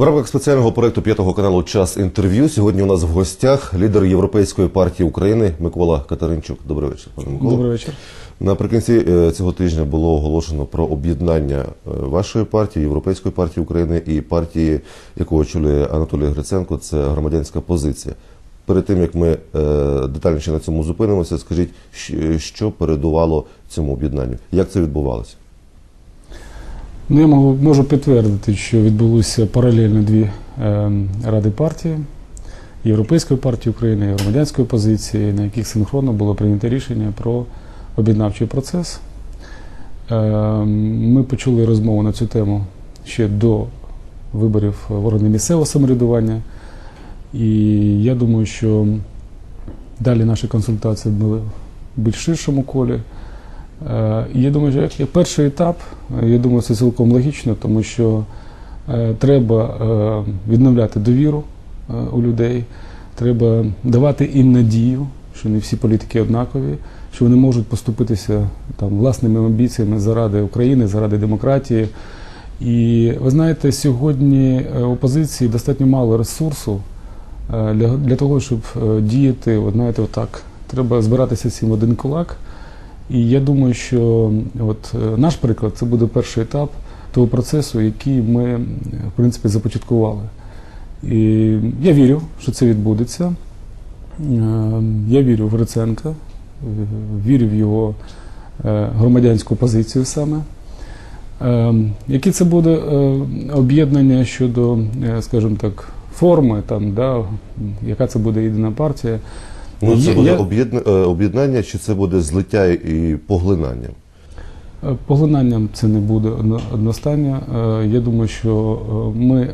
В рамках спеціального проекту п'ятого каналу Час інтерв'ю сьогодні у нас в гостях лідер Європейської партії України Микола Катеринчук. Добрий вечір, пане Микола. Добрий вечір. Наприкінці е, цього тижня було оголошено про об'єднання е, вашої партії, Європейської партії України і партії, яку очолює Анатолій Гриценко. Це громадянська позиція. Перед тим як ми е, детальніше на цьому зупинимося, скажіть, що передувало цьому об'єднанню? Як це відбувалося? Ну, я можу, підтвердити, що відбулися паралельно дві е, ради партії Європейської партії України і громадянської позиції, на яких синхронно було прийнято рішення про об'єднавчий процес. Е, ми почули розмову на цю тему ще до виборів в органи місцевого самоврядування. І я думаю, що далі наші консультації були в більш ширшому колі. Е, Я думаю, що як- перший етап, е, я думаю, це цілком логічно, тому що е, треба відновляти довіру у людей, треба давати їм надію, що не всі політики однакові, що вони можуть поступитися там власними амбіціями заради України, заради демократії. І ви знаєте, сьогодні опозиції достатньо мало ресурсу для, для того, щоб діяти, от знаєте, отак. Треба збиратися всім один кулак. І я думаю, що от е, наш приклад це буде перший етап того процесу, який ми е, в принципі започаткували. І я вірю, що це відбудеться. Е, Я вірю в Гриценка, вірю в його громадянську позицію саме. Яке це буде об'єднання щодо, скажімо так, форми, там, да, яка це буде єдина партія? Ну, це буде е, об'єднання, чи це буде злиття і поглинання? Е, Поглинанням це не буде одно- одностання. Е, Я думаю, що ми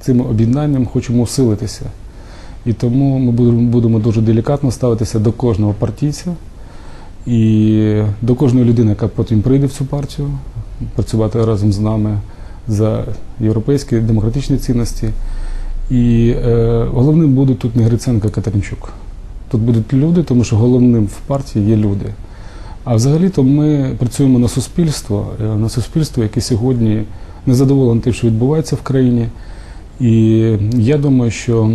цим об'єднанням хочемо усилитися. І тому ми будемо- будемо дуже делікатно ставитися до кожного партійця і до кожної людини, яка потім прийде в цю партію, працювати разом з нами за європейські демократичні цінності. І е, головним буде тут не Гриценко, а Катеринчук. Тут будуть люди, тому що головним в партії є люди. А взагалі-то ми працюємо на суспільство, е, на суспільство, яке сьогодні не задоволене тим, що відбувається в країні. І я думаю, що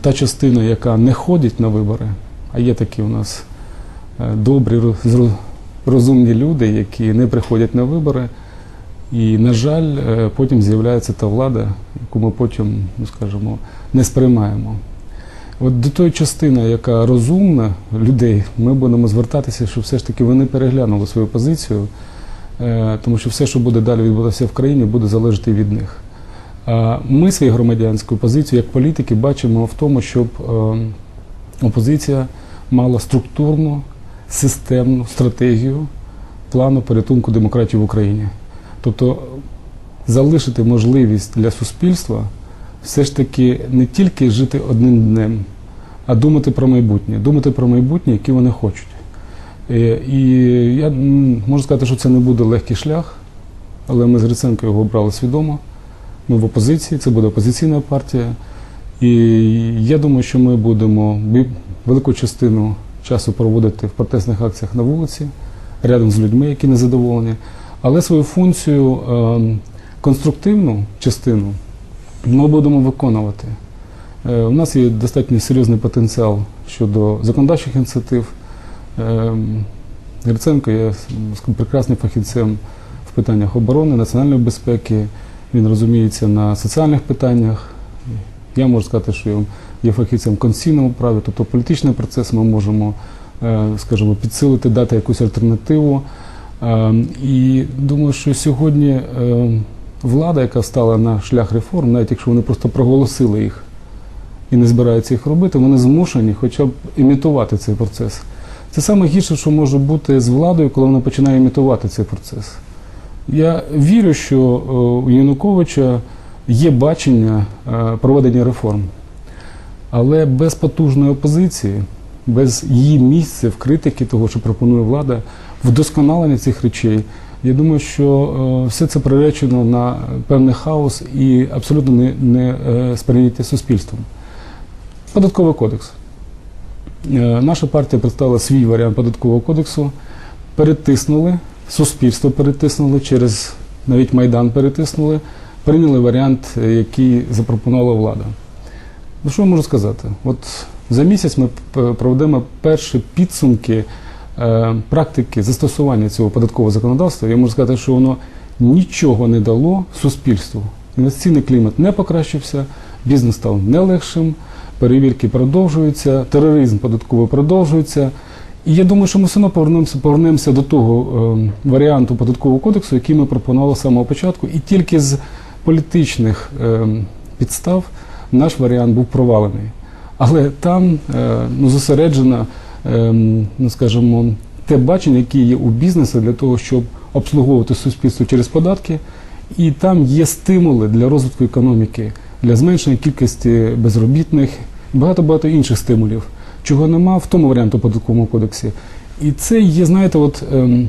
та частина, яка не ходить на вибори, а є такі у нас е, добрі, розумні люди, які не приходять на вибори. І, на жаль, е, потім з'являється та влада, яку ми потім, ну скажімо, не сприймаємо. От до тої частини, яка розумна людей, ми будемо звертатися, щоб все ж таки вони переглянули свою позицію, е, тому що все, що буде далі відбуватися в країні, буде залежати від них. А ми свою громадянську позицію як політики бачимо в тому, щоб е, опозиція мала структурну, системну стратегію плану порятунку демократії в Україні. Тобто залишити можливість для суспільства все ж таки не тільки жити одним днем, а думати про майбутнє, думати про майбутнє, яке вони хочуть. Е, І я можу сказати, що це не буде легкий шлях, але ми з Гриценко його обрали свідомо. Ми в опозиції, це буде опозиційна партія. І я думаю, що ми будемо велику частину часу проводити в протестних акціях на вулиці, рядом з людьми, які незадоволені. Але свою функцію е, конструктивну частину ми будемо виконувати. Е, У нас є достатньо серйозний потенціал щодо законодавчих ініціатив. Е, Гриценко є прекрасним фахівцем в питаннях оборони, національної безпеки. Він розуміється на соціальних питаннях. Я можу сказати, що є фахівцем в конституційному праві, тобто політичний процес ми можемо, е, скажімо, підсилити, дати якусь альтернативу. Е, І думаю, що сьогодні е, влада, яка стала на шлях реформ, навіть якщо вони просто проголосили їх і не збираються їх робити, вони змушені хоча б імітувати цей процес. Це саме гірше, що може бути з владою, коли вона починає імітувати цей процес. Я вірю, що е, у Януковича є бачення е, проведення реформ, але без потужної опозиції, без її місця в критиці того, що пропонує влада, вдосконалення цих речей, я думаю, що е, все це приречено на певний хаос і абсолютно не, не е, сприйняття суспільством. Податковий кодекс. Е, Наша партія представила свій варіант податкового кодексу, перетиснули, суспільство перетиснули, через навіть Майдан перетиснули. прийняли варіант, який запропонувала влада. Ну що я можу сказати? От за місяць ми проведемо перші підсумки практики застосування цього податкового законодавства. Я можу сказати, що воно нічого не дало суспільству. Інвестиційний клімат не покращився, бізнес став не легшим, перевірки продовжуються, тероризм податковий продовжується. І я думаю, що ми все одно повернемося, повернемося до того е, варіанту податкового кодексу, який ми пропонували з самого початку, і тільки з політичних е, підстав наш варіант був провалений. Але там е, ну, зосереджено, е, ну, скажімо, те бачення, яке є у бізнесу для того, щоб обслуговувати суспільство через податки, і там є стимули для розвитку економіки, для зменшення кількості безробітних і багато-багато інших стимулів, чого нема в тому варіанті податковому кодексі. І це є, знаєте, от, ем,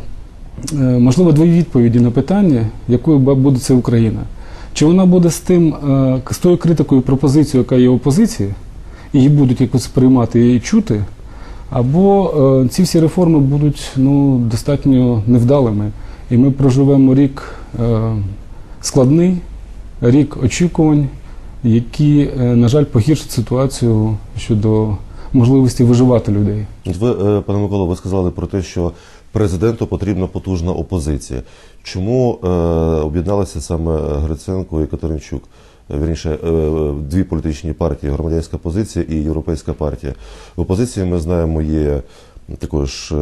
е, можливо, дві відповіді на питання, якою буде це Україна. Чи вона буде з тим, е, з тою критикою пропозицією, яка є в опозиції, її будуть якось приймати і чути, або е, ці всі реформи будуть ну, достатньо невдалими. І ми проживемо рік е, складний, рік очікувань, які, е, на жаль, погіршать ситуацію щодо можливості виживати людей. Ви, е, пане Миколо, ви сказали про те, що президенту потрібна потужна опозиція. Чому е, об'єдналися саме Гриценко і Катеринчук? Е, Вірніше, е, дві політичні партії громадянська позиція і європейська партія. В опозиції ми знаємо є також е,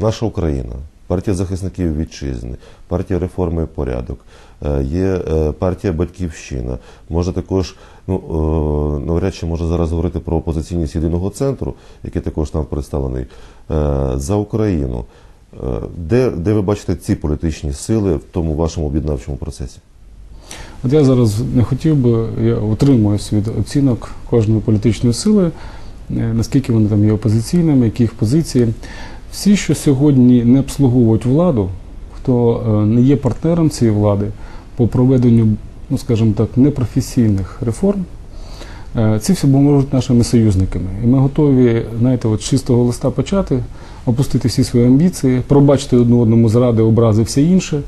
наша Україна, партія захисників вітчизни, партія реформи і порядок, е, є е, партія Батьківщина. Може також, ну е, навряд чи може зараз говорити про опозиційність єдиного центру, який також там представлений е, за Україну. Е, Де, де ви бачите ці політичні сили в тому вашому об'єднавчому процесі? От я зараз не хотів би, я утримуюсь від оцінок кожної політичної сили, е, наскільки вони там є опозиційними, які їх позиції. Всі, що сьогодні не обслуговують владу, хто е, не є партнером цієї влади по проведенню, ну скажімо так, непрофесійних реформ, е, ці всі можуть нашими союзниками. І ми готові, знаєте, от з чистого листа почати, опустити всі свої амбіції, пробачити одне одному зради, образи, все інше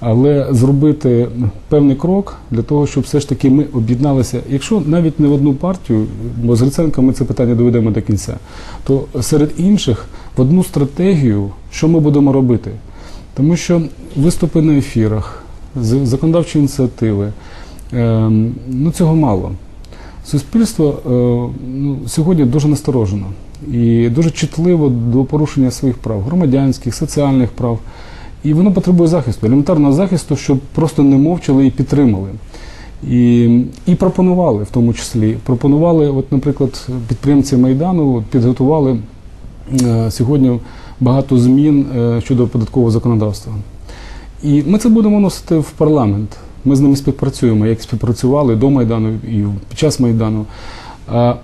але зробити певний крок для того, щоб все ж таки ми об'єдналися. Якщо навіть не в одну партію, бо з Гриценко ми це питання доведемо до кінця, то серед інших в одну стратегію, що ми будемо робити. Тому що виступи на ефірах, законодавчі ініціативи, ем, ну цього мало. Суспільство е, ну, сьогодні дуже насторожено і дуже чутливо до порушення своїх прав, громадянських, соціальних прав. І воно потребує захисту, елементарного захисту, щоб просто не мовчали і підтримали. І, і пропонували в тому числі. Пропонували, от, наприклад, підприємці Майдану підготували е, сьогодні багато змін е, щодо податкового законодавства. І ми це будемо вносити в парламент. Ми з ними співпрацюємо, як співпрацювали до Майдану і під час Майдану.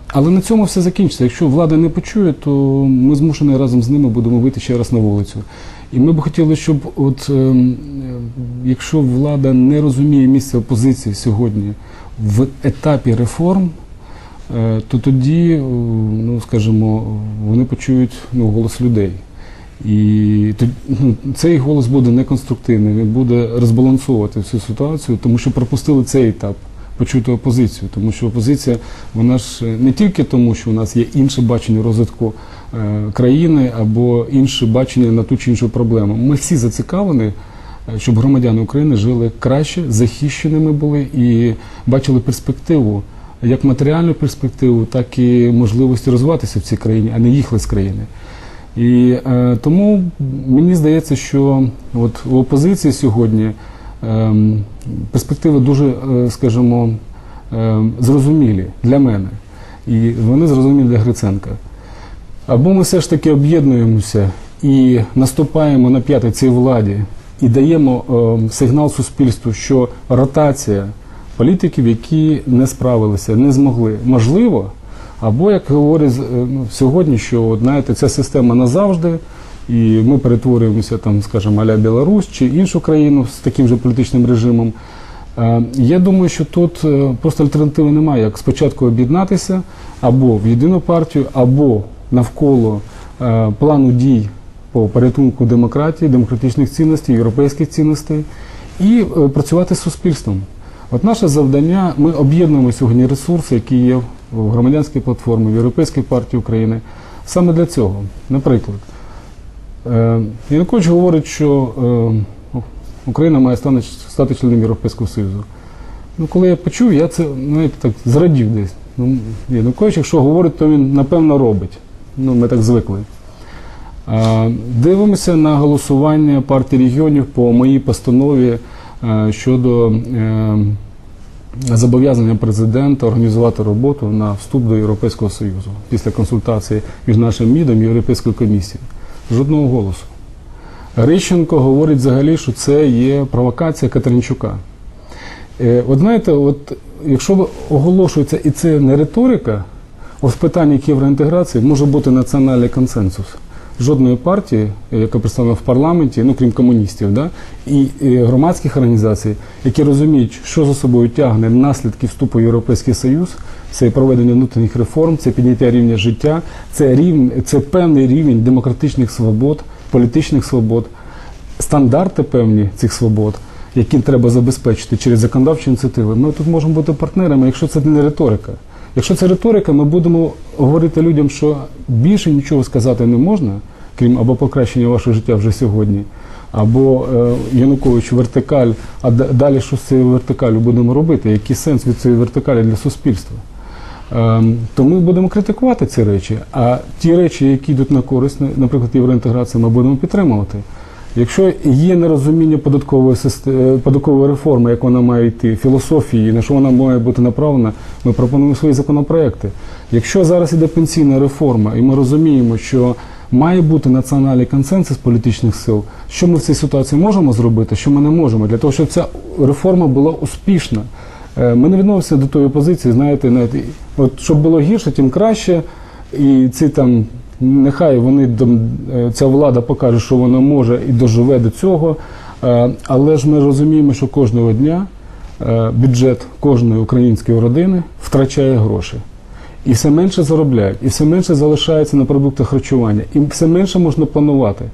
Але на цьому все закінчиться. Якщо влада не почує, то ми змушені разом з ними будемо вийти ще раз на вулицю. І ми б хотіли, щоб, от, ем, е, якщо влада не розуміє місце опозиції сьогодні в етапі реформ, е, то тоді, е, ну скажімо, вони почують ну, голос людей. І ну, цей голос буде неконструктивний, він буде розбалансовувати всю ситуацію, тому що пропустили цей етап почути опозицію. Тому що опозиція, вона ж е, не тільки тому, що у нас є інше бачення розвитку е, країни або інше бачення на ту чи іншу проблему. Ми всі зацікавлені, е, щоб громадяни України жили краще, захищеними були і бачили перспективу, як матеріальну перспективу, так і можливості розвиватися в цій країні, а не їхали з країни. І е, тому мені здається, що от у опозиції сьогодні перспективи дуже, е, скажімо, ем, зрозумілі для мене. І вони зрозумілі для Гриценка. Або ми все ж таки об'єднуємося і наступаємо на п'яти цій владі і даємо ем, сигнал суспільству, що ротація політиків, які не справилися, не змогли, можливо, або як говорять ну, сьогодні, що знаєте, ця система назавжди, і ми перетворюємося там, скажімо, аля Білорусь чи іншу країну з таким же політичним режимом. Е, Я думаю, що тут е, просто альтернативи немає, як спочатку об'єднатися або в єдину партію, або навколо е, плану дій по порятунку демократії, демократичних цінностей, європейських цінностей, і працювати з суспільством. От наше завдання, ми об'єднуємо сьогодні ресурси, які є в громадянській платформі, в Європейській партії України. Саме для цього. Наприклад, Янукович говорить, що е, Україна має стати членом Європейського Союзу. Ну, коли я почув, я це знаєте, так зрадів десь. Ну, Янукович, якщо говорить, то він напевно робить. Ну, ми так звикли. Дивимося на голосування партії регіонів по моїй постанові е, щодо е, зобов'язання президента організувати роботу на вступ до Європейського Союзу після консультації між нашим МІДом і Європейською комісією. Жодного голосу. Грищенко говорить взагалі, що це є провокація Катеринчука. Е, От знаєте, от якщо оголошується і це не риторика, ось в питанні євроінтеграції може бути національний консенсус. Жодної партії, е, яка представлена в парламенті, ну крім комуністів, да, і е, громадських організацій, які розуміють, що за собою тягне наслідки вступу в Європейський Союз, це проведення внутрішніх реформ, це підняття рівня життя, це рівень, це певний рівень демократичних свобод, політичних свобод, стандарти певні цих свобод, які треба забезпечити через законодавчі ініціативи. Ми тут можемо бути партнерами, якщо це не риторика. Якщо це риторика, ми будемо говорити людям, що більше нічого сказати не можна, крім або покращення вашого життя вже сьогодні, або е, Янукович вертикаль, а далі що з цією вертикалю будемо робити? Який сенс від цієї вертикалі для суспільства? Ем, То ми будемо критикувати ці речі, а ті речі, які йдуть на користь, наприклад, євроінтеграції, ми будемо підтримувати. Якщо є нерозуміння податкової системи, податкової реформи, як вона має йти, філософії, на що вона має бути направлена, ми пропонуємо свої законопроекти. Якщо зараз іде пенсійна реформа, і ми розуміємо, що має бути національний консенсус політичних сил, що ми в цій ситуації можемо зробити, що ми не можемо, для того, щоб ця реформа була успішна. Е, Ми не відносимося до тої позиції, знаєте, знаєте, от щоб було гірше, тим краще. І ці там, нехай вони е, ця влада покаже, що вона може і доживе до цього. Е, Але ж ми розуміємо, що кожного дня е, бюджет кожної української родини втрачає гроші. І все менше заробляють, і все менше залишається на продуктах харчування, і все менше можна планувати.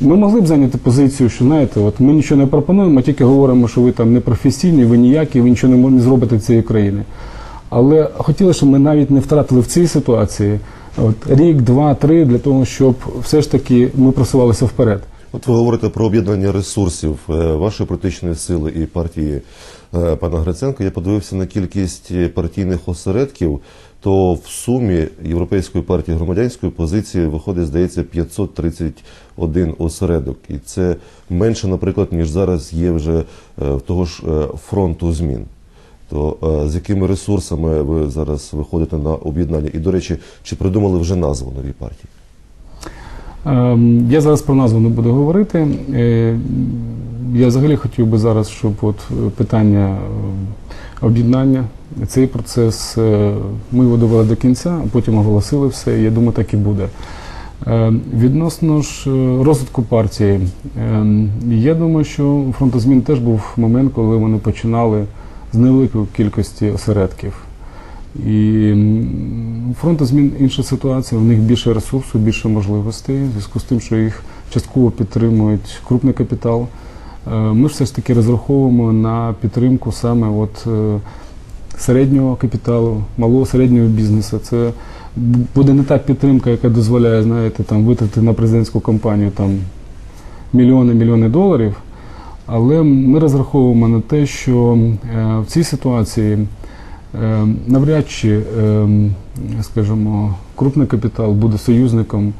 Ми могли б зайняти позицію, що знаєте, от ми нічого не пропонуємо, тільки говоримо, що ви там не професійні, ви ніякі, ви нічого не зробите цієї країни. Але хотіли, щоб ми навіть не втратили в цій ситуації от, рік, два, три, для того, щоб все ж таки ми просувалися вперед. От ви говорите про об'єднання ресурсів е, вашої політичної сили і партії е, пана Гриценка. Я подивився на кількість партійних осередків. То в сумі Європейської партії громадянської позиції виходить, здається, 531 осередок. І це менше, наприклад, ніж зараз є вже е, того ж фронту змін. То е, з якими ресурсами ви зараз виходите на об'єднання? І, до речі, чи придумали вже назву новій партії? Ем, Я зараз про назву не буду говорити. Е, Я взагалі хотів би зараз, щоб от е, питання об'єднання, цей процес ми його довели до кінця, потім оголосили все. І я думаю, так і буде. Відносно ж розвитку партії, е, я думаю, що фронтозмін теж був момент, коли вони починали з невеликої кількості осередків. І у змін інша ситуація, у них більше ресурсу, більше можливостей, в зв'язку з тим, що їх частково підтримують крупний капітал. Е, Ми все ж таки розраховуємо на підтримку саме от е, середнього капіталу, малого середнього бізнесу. Це буде не та підтримка, яка дозволяє, знаєте, там витрати на президентську кампанію там мільйони мільйони доларів. Але ми розраховуємо на те, що е, в цій ситуації е, навряд чи, е, скажімо, крупний капітал буде союзником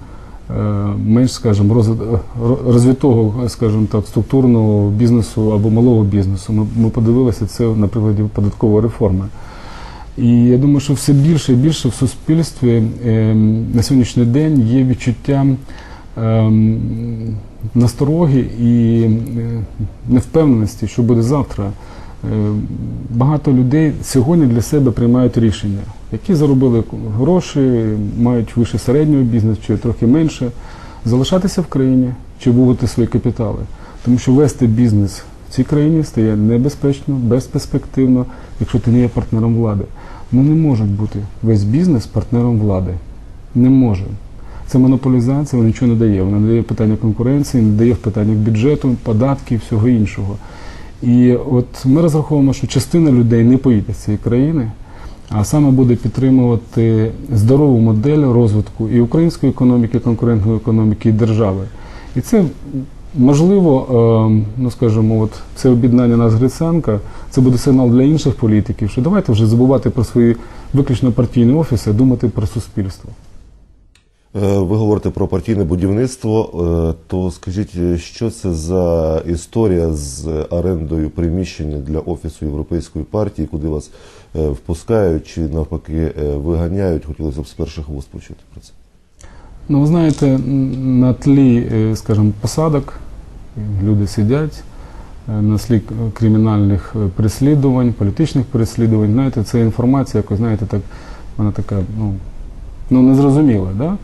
менш, скажімо, роз- розвитого, скажімо так, структурного бізнесу або малого бізнесу. Ми, подивилися це на прикладі податкової реформи. І я думаю, що все більше і більше в суспільстві на сьогоднішній день є відчуття настороги і е, невпевненості, що буде завтра. Е, Багато людей сьогодні для себе приймають рішення, які заробили гроші, мають вище середнього бізнесу чи трохи менше, залишатися в країні чи виводити свої капітали. Тому що вести бізнес в цій країні стає небезпечно, безперспективно, якщо ти не є партнером влади. Ну не може бути весь бізнес партнером влади. Не може. Це монополізація, вона нічого не дає. Вона не дає питання конкуренції, не дає в питаннях бюджету, податків, всього іншого. І от ми розраховуємо, що частина людей не поїде з цієї країни, а саме буде підтримувати здорову модель розвитку і української економіки, конкурентної економіки, і держави. І це можливо, е, ну скажімо, от це об'єднання нас Гриценка, це буде сигнал для інших політиків, що давайте вже забувати про свої виключно партійні офіси, думати про суспільство. Е, Ви говорите про партійне будівництво. е, То скажіть, е, що це за історія з орендою приміщення для офісу Європейської партії, куди вас впускають чи навпаки виганяють? Хотілося б з перших вуст почути про це. Ну, ви знаєте, на тлі, скажімо, посадок люди сидять, на тлі к- кримінальних переслідувань, політичних переслідувань. Знаєте, це інформація, яка, знаєте, так, вона така, ну, ну незрозуміла. Да?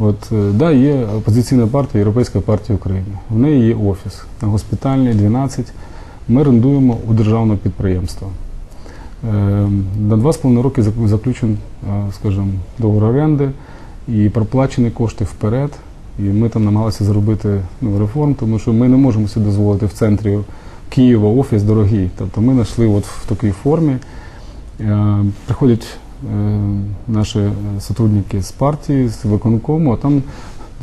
От, е, да, є опозиційна партія, Європейська партія України. В неї є офіс на госпітальній 12. Ми орендуємо у державного підприємства. Е, На два з половиною роки заключен, е, скажімо, договор оренди і проплачені кошти вперед. І ми там намагалися зробити ну, реформ, тому що ми не можемо собі дозволити в центрі Києва офіс дорогий. Тобто ми знайшли от в такій формі. Приходять е, наші е, сотрудники з партії, з виконкому, а там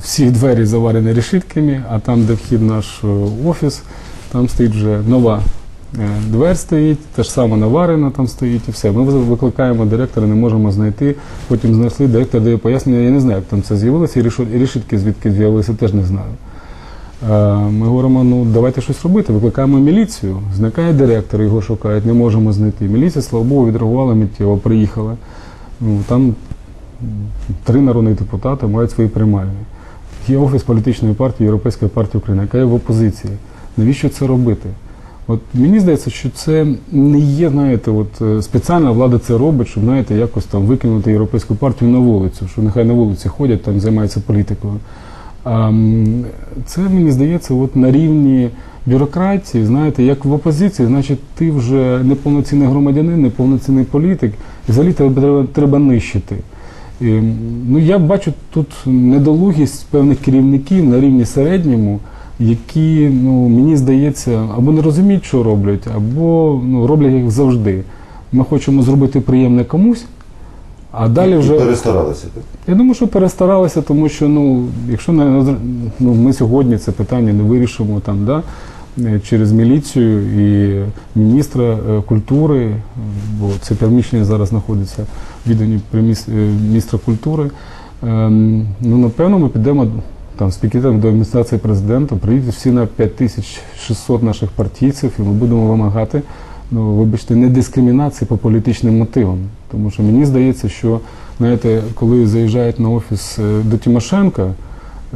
всі двері заварені решітками, а там, де вхід наш е, офіс, там стоїть вже нова е, дверь стоїть, те ж саме наварена там стоїть і все. Ми викликаємо директора, не можемо знайти. Потім знайшли, директор дає пояснення, я не знаю, як там це з'явилося, і решітки звідки з'явилися, теж не знаю. Е, Ми говоримо, ну давайте щось робити. Викликаємо міліцію. Зникає директор, його шукають, не можемо знайти. Міліція, слава Богу, відреагувала миттєво, приїхала. Ну, там три народних депутати мають свої приймальні. Є офіс політичної партії Європейської партії України, яка є в опозиції. Навіщо це робити? От мені здається, що це не є, знаєте, от е, спеціальна влада це робить, щоб знаєте, якось там викинути європейську партію на вулицю, що нехай на вулиці ходять, там займаються політикою. А, м, це мені здається, от на рівні бюрократії, знаєте, як в опозиції, значить, ти вже неповноцінний громадянин, неповноцінний політик, і взагалі тебе треба, треба нищити. І, ну, я бачу тут недолугість певних керівників на рівні середньому, які, ну, мені здається, або не розуміють, що роблять, або ну, роблять як завжди. Ми хочемо зробити приємне комусь, а далі І вже. перестаралися. Я думаю, що перестаралися, тому що ну, якщо ну, ми сьогодні це питання не вирішимо там, да, е, через міліцію і міністра е, культури, е, бо це приміщення зараз знаходиться в відданні міністра культури, ем, ну, напевно, ми підемо там, з пікетом до адміністрації президента, приїдуть всі на 5600 наших партійців, і ми будемо вимагати ну, вибачте, не дискримінації по політичним мотивам. Тому що мені здається, що знаєте, коли заїжджають на офіс е, до Тимошенка,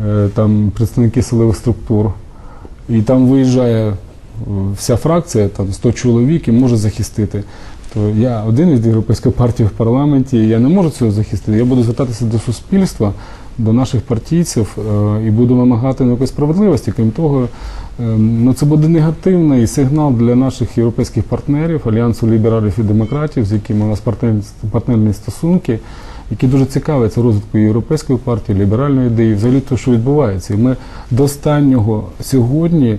е, там представники силових структур, і там виїжджає е, вся фракція, там 100 чоловік і може захистити. То я один від Європейської партії в парламенті, я не можу цього захистити. Я буду звертатися до суспільства, до наших партійців е, і буду вимагати якоїсь справедливості. Крім того, е, ну, це буде негативний сигнал для наших європейських партнерів, Альянсу лібералів і демократів, з якими у нас партнерні, стосунки, які дуже цікавляться розвитку європейської партії, ліберальної ідеї, взагалі те, що відбувається. І ми до останнього сьогодні,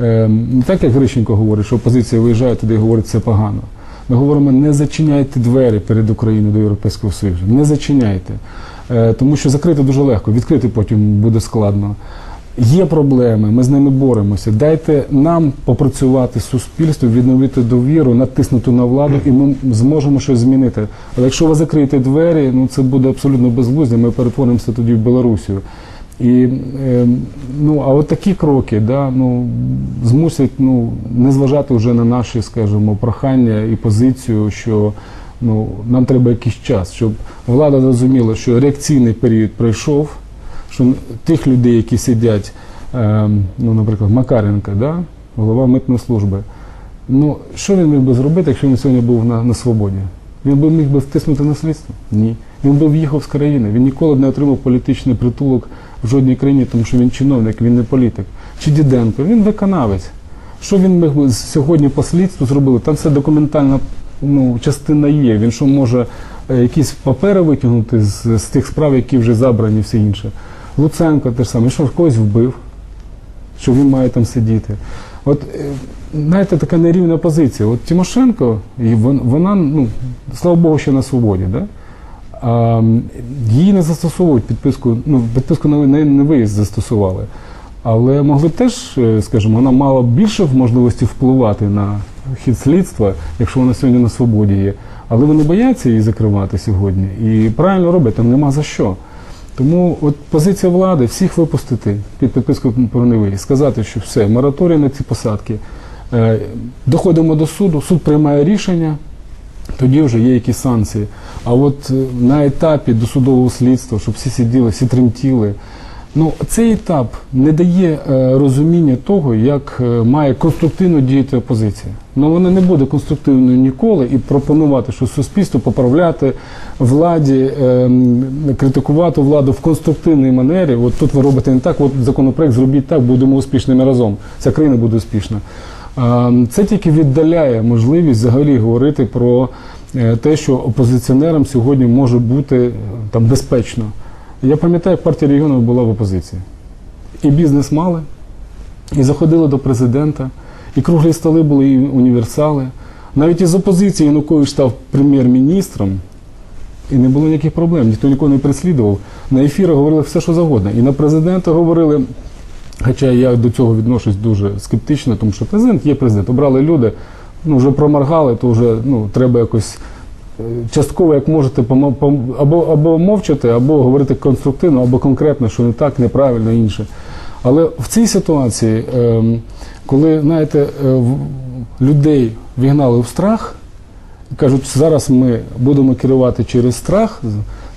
е, не так як Грищенко говорить, що опозиція виїжджає туди і говорить, це погано. Ми говоримо, не зачиняйте двері перед Україною до Європейського Союзу. Не зачиняйте. Е, Тому що закрити дуже легко, відкрити потім буде складно. Є проблеми, ми з ними боремося. Дайте нам попрацювати з суспільством, відновити довіру, натиснути на владу, і ми зможемо щось змінити. Але якщо ви закриєте двері, ну це буде абсолютно безглуздя, ми перетворимося тоді в Білорусію. І е, ну, а от такі кроки да, ну, змусять ну, не зважати вже на наші, скажімо, прохання і позицію, що ну, нам треба якийсь час, щоб влада зрозуміла, що реакційний період пройшов, що тих людей, які сидять, е, ну, наприклад, Макаренко, да, голова митної служби, ну, що він міг би зробити, якщо він сьогодні був на, на свободі? Він би міг би втиснути на слідство? Ні. Він би в'їхав з країни. Він ніколи не отримав політичний притулок в жодній країні, тому що він чиновник, він не політик. Чи Діденко, він виконавець. Що він міг би сьогодні по слідству зробити? Там все документальна ну, частина є. Він що може е, якісь папери витягнути з, з тих справ, які вже забрані, все інше. Луценко теж саме, що когось вбив, що він має там сидіти. От е, знаєте, така нерівна позиція. От Тимошенко, вона, ну, слава Богу, ще на свободі, да? а, її не застосовують підписку, ну, підписку на на- на виїзд застосували. Але могли б теж, е, скажімо, вона мала більше можливості впливати на хід слідства, якщо вона сьогодні на свободі є. Але вони бояться її закривати сьогодні. І правильно роблять, там нема за що. Тому от позиція влади всіх випустити під підписку про невиїзд, сказати, що все, мораторій на ці посадки. Е, Доходимо до суду, суд приймає рішення, тоді вже є якісь санкції. А от е, на етапі досудового слідства, щоб всі сиділи, всі тремтіли. Ну, цей етап не дає е, розуміння того, як має конструктивно діяти опозиція. Ну вона не буде конструктивною ніколи і пропонувати, що суспільство поправляти владі, е, критикувати владу в конструктивній манері. От тут ви робите не так, от законопроект зробіть так, будемо успішними разом. Ця країна буде успішна. А, Це тільки віддаляє можливість взагалі говорити про е, те, що опозиціонерам сьогодні може бути е, там безпечно. Я пам'ятаю, як партія регіонів була в опозиції. І бізнес мали, і заходили до президента, і круглі столи були, і універсали. Навіть із опозиції Янукович став прем'єр-міністром, і не було ніяких проблем, ніхто нікого не переслідував. На ефірах говорили все, що завгодно. І на президента говорили, хоча я до цього відношусь дуже скептично, тому що президент є президент. Обрали люди, ну вже проморгали, то вже ну, треба якось е, частково, як можете, або, або мовчати, або говорити конструктивно, або конкретно, що не так, неправильно, інше. Але в цій ситуації, ем, коли знаєте, е, людей вігнали в страх, кажуть, зараз ми будемо керувати через страх,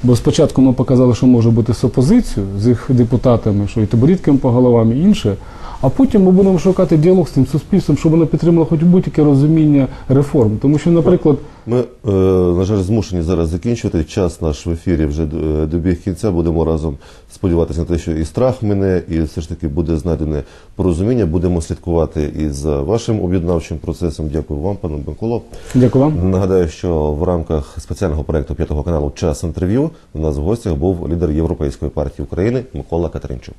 бо спочатку ми показали, що може бути з опозицією, з їх депутатами, що і табурітками по головам, і інше. А потім ми будемо шукати діалог з тим суспільством, щоб воно підтримало хоч будь-яке розуміння реформ. Тому що, наприклад, Ми, е, на жаль, змушені зараз закінчувати. Час наш в ефірі вже е, добіг кінця. Будемо разом сподіватися на те, що і страх мене, і все ж таки буде знайдене порозуміння. Будемо слідкувати і за вашим об'єднавчим процесом. Дякую вам, пане Миколо. дякую вам. Нагадаю, що в рамках спеціального проекту п'ятого каналу Час інтерв'ю у нас в гостях був лідер Європейської партії України Микола Катеринчук.